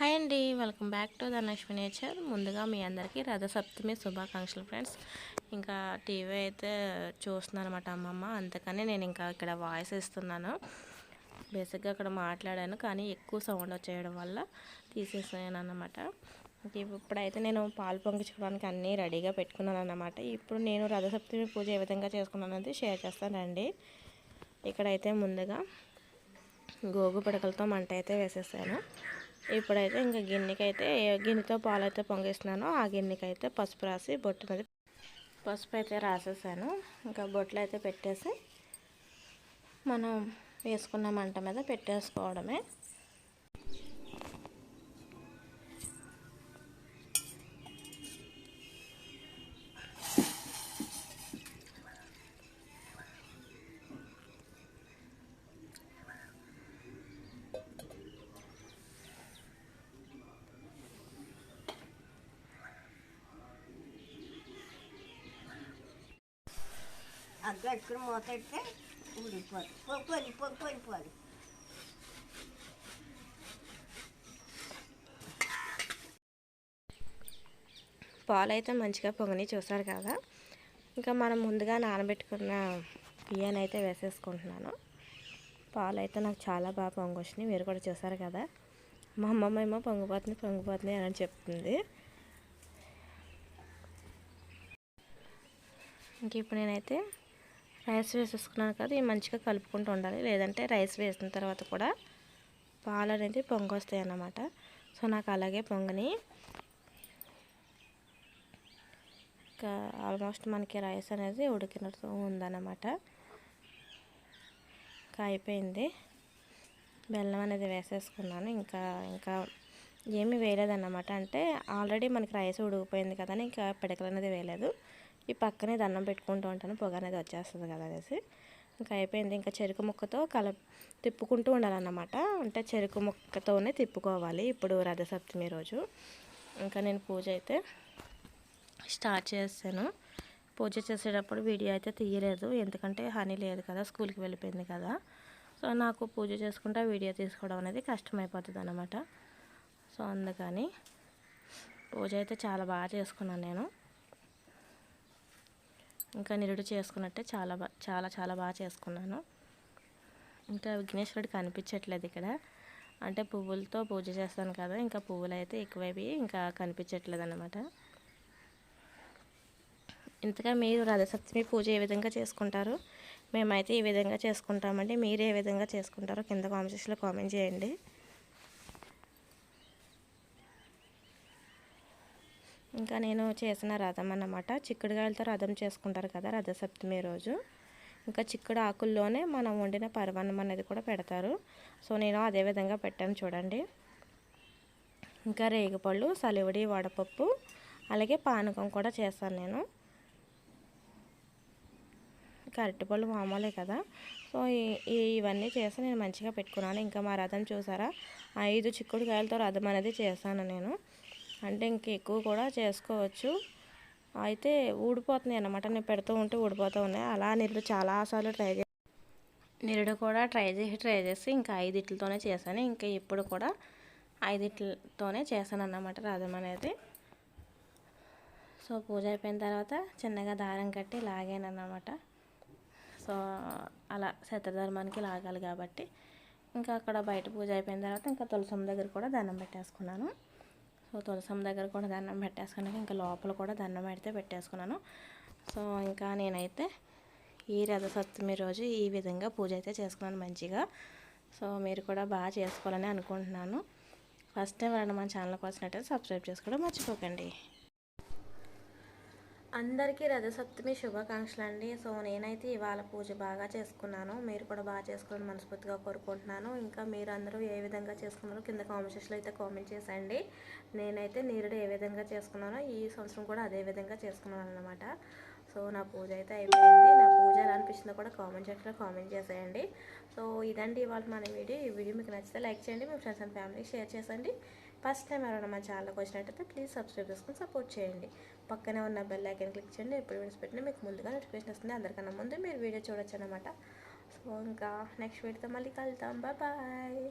Hi అండి welcome back to Dhanalakshmi nature. ముందుగా మీ అందరికీ రథసప్తమి శుభాకాంక్షలు ఫ్రెండ్స్. ఇంకా టీవీ అయితే చూస్తున్నాను అనమాట అమ్మమ్మ. అందుకని నేను ఇంకా ఇక్కడ వాయిస్ ఇస్తున్నాను. బేసిక్గా అక్కడ మాట్లాడాను కానీ ఎక్కువ సౌండ్ వచ్చేయడం వల్ల తీసేసాను అన్నమాట ఇప్పుడైతే నేను పాలు పొంగించుకోవడానికి అన్నీ రెడీగా పెట్టుకున్నాను అన్నమాట ఇప్పుడు నేను రథసప్తమి పూజ ఏ విధంగా చేసుకున్నాను అనేది షేర్ చేస్తానండి ఇక్కడైతే ముందుగా గోగు పిడకలతో మంట అయితే వేసేసాను. ఇప్పుడైతే ఇంకా గిన్నెకి అయితే గిన్నెతో పాలు అయితే పొంగిస్తున్నానో. ఆ గిన్నెకి అయితే పసుపు రాసి బొట్టు మీద పసుపు అయితే రాసేసాను. ఇంకా బొట్లు అయితే పెట్టేసి మనం వేసుకున్న మంట మీద పెట్టేసుకోవడమే. గట్టుకుని మూత ఊడిపోదు. పొలి పొలి పొలిపోదు పాలు అయితే మంచిగా పొంగని చూసారు కదా. ఇంకా మనం ముందుగా నానబెట్టుకున్న బియ్యాన్ని అయితే వేసేసుకుంటున్నాను. పాలు అయితే నాకు చాలా బాగా పొంగొచ్చినాయి. మీరు కూడా చూసారు కదా. మా అమ్మమ్మ ఏమో పొంగిపోతుంది పొంగిపోతుంది అని చెప్తుంది. ఇంక ఇప్పుడు నేనైతే రైస్ వేసేసుకున్నాను కదా ఇవి మంచిగా కలుపుకుంటూ ఉండాలి. లేదంటే రైస్ వేసిన తర్వాత కూడా పాలు అనేది పొంగొస్తాయి అన్నమాట. సో నాకు అలాగే పొంగని. ఇంకా ఆల్మోస్ట్ మనకి రైస్ అనేది ఉడికినట్టు ఉందన్నమాట. ఇంకా అయిపోయింది. బెల్లం అనేది వేసేసుకున్నాను. ఇంకా ఇంకా ఏమీ వేయలేదన్నమాట. అంటే ఆల్రెడీ మనకి రైస్ ఉడికిపోయింది కదా ఇంకా పిడకలు అనేది వేయలేదు. ఈ పక్కనే దండం పెట్టుకుంటూ ఉంటాను పొగ అనేది వచ్చేస్తుంది కదా అనేసి. ఇంకా అయిపోయింది. ఇంకా చెరుకు ముక్కతో కల తిప్పుకుంటూ ఉండాలన్నమాట. అంటే చెరుకు ముక్కతోనే తిప్పుకోవాలి ఇప్పుడు రథసప్తమి రోజు. ఇంకా నేను పూజ అయితే స్టార్ట్ చేస్తాను. పూజ చేసేటప్పుడు వీడియో అయితే తీయలేదు. ఎందుకంటే హనీ లేదు కదా స్కూల్కి వెళ్ళిపోయింది కదా. సో నాకు పూజ చేసుకుంటే వీడియో తీసుకోవడం అనేది కష్టమైపోతుంది అనమాట సో అందుకని పూజ అయితే చాలా బాగా చేసుకున్నాను నేను. ఇంకా నిరుడు చేసుకున్నట్టే చాలా బా చాలా చాలా బాగా చేసుకున్నాను. ఇంకా విఘ్నేశ్వరుడు కనిపించట్లేదు ఇక్కడ. అంటే పువ్వులతో పూజ చేస్తాను కదా ఇంకా పువ్వులు అయితే ఎక్కువైపోయి ఇంకా కనిపించట్లేదు అనమాట ఇంతగా మీరు రథసప్తమి పూజ ఏ విధంగా చేసుకుంటారు? మేమైతే ఈ విధంగా చేసుకుంటామండి. మీరు ఏ విధంగా చేసుకుంటారో కింద కామెంట్స్లో కామెంట్ చేయండి. ఇంకా నేను చేసిన రథం అన్నమాట. చిక్కుడుగాయలతో రథం చేసుకుంటారు కదా రథసప్తమి రోజు. ఇంకా చిక్కుడు ఆకుల్లోనే మనం వండిన పరవన్నం అనేది కూడా పెడతారు. సో నేను అదే విధంగా పెట్టాను చూడండి. ఇంకా రేగిపళ్ళు సలివిడి వడపప్పు అలాగే పానకం కూడా చేస్తాను నేను. ఇంకా అరటిపళ్ళు మామూలే కదా. సో ఇవన్నీ చేసి నేను మంచిగా పెట్టుకున్నాను. ఇంకా మా రథం చూసారా? ఐదు చిక్కుడుకాయలతో రథం అనేది చేశాను నేను. అంటే ఇంక ఎక్కువ కూడా చేసుకోవచ్చు. అయితే ఊడిపోతున్నాయి అన్నమాట. నేను పెడుతూ ఉంటే ఊడిపోతూ ఉన్నాయి. అలా నిరుడు చాలాసార్లు ట్రై చేసి నిరుడు కూడా ట్రై చేసి ట్రై చేసి ఇంకా ఐదిట్లతోనే చేశాను. ఇంకా ఇప్పుడు కూడా ఐదిట్లతోనే చేశాను అన్నమాట రథం అనేది. సో పూజ అయిపోయిన తర్వాత చిన్నగా దారం కట్టి లాగాను అన్నమాట. సో అలా శతధర్మానికి లాగాలి కాబట్టి. ఇంకా అక్కడ బయట పూజ అయిపోయిన తర్వాత ఇంకా తులసం దగ్గర కూడా దండం పెట్టేసుకున్నాను. సో తులసం దగ్గర కూడా దండం పెట్టేసుకున్నాక ఇంకా లోపల కూడా దండం పెడితే పెట్టేసుకున్నాను. సో ఇంకా నేనైతే ఈ రథసప్తమి రోజు ఈ విధంగా పూజ అయితే చేసుకున్నాను మంచిగా. సో మీరు కూడా బాగా చేసుకోవాలని అనుకుంటున్నాను. ఫస్ట్ టైం వెళ్ళడం మన ఛానల్కి వచ్చినట్టయితే సబ్స్క్రైబ్ చేసుకోవడం మర్చిపోకండి. అందరికీ రథసప్తమి శుభాకాంక్షలు అండి. సో నేనైతే ఇవాళ పూజ బాగా చేసుకున్నాను. మీరు కూడా బాగా చేసుకోవాలని మనస్ఫూర్తిగా కోరుకుంటున్నాను. ఇంకా మీరు అందరూ ఏ విధంగా చేసుకున్నారో కింద కామెంట్ అయితే కామెంట్ చేసేయండి. నేనైతే నీరుడు ఏ విధంగా చేసుకున్నానో ఈ సంవత్సరం కూడా అదే విధంగా చేసుకున్నాను అనమాట సో నా పూజ అయితే అయిపోయింది. నా పూజ ఎలా అనిపించిందో కూడా కామెంట్ సెక్షన్లో కామెంట్ చేసేయండి. సో ఇదండి ఇవాళ మన వీడియో. ఈ వీడియో మీకు నచ్చితే లైక్ చేయండి. మీ ఫ్రెండ్స్ అండ్ ఫ్యామిలీ షేర్ చేసండి ఫస్ట్ టైం ఎవరైనా మా ఛానల్కి వచ్చినట్టయితే ప్లీజ్ సబ్స్క్రైబ్ చేసుకుని సపోర్ట్ చేయండి. పక్కనే ఉన్న బెల్ ఐకన్ క్లిక్ చేయండి. ఎప్పుడు వీడియోస్ పెట్టినా మీకు ముందుగా నోటిఫికేషన్ వస్తుంది. అందరికన్నా ముందు మీరు వీడియో చూడొచ్చు అనమాట సో ఇంకా నెక్స్ట్ వీడియోతో మళ్ళీ కలుద్దాం. బాయ్.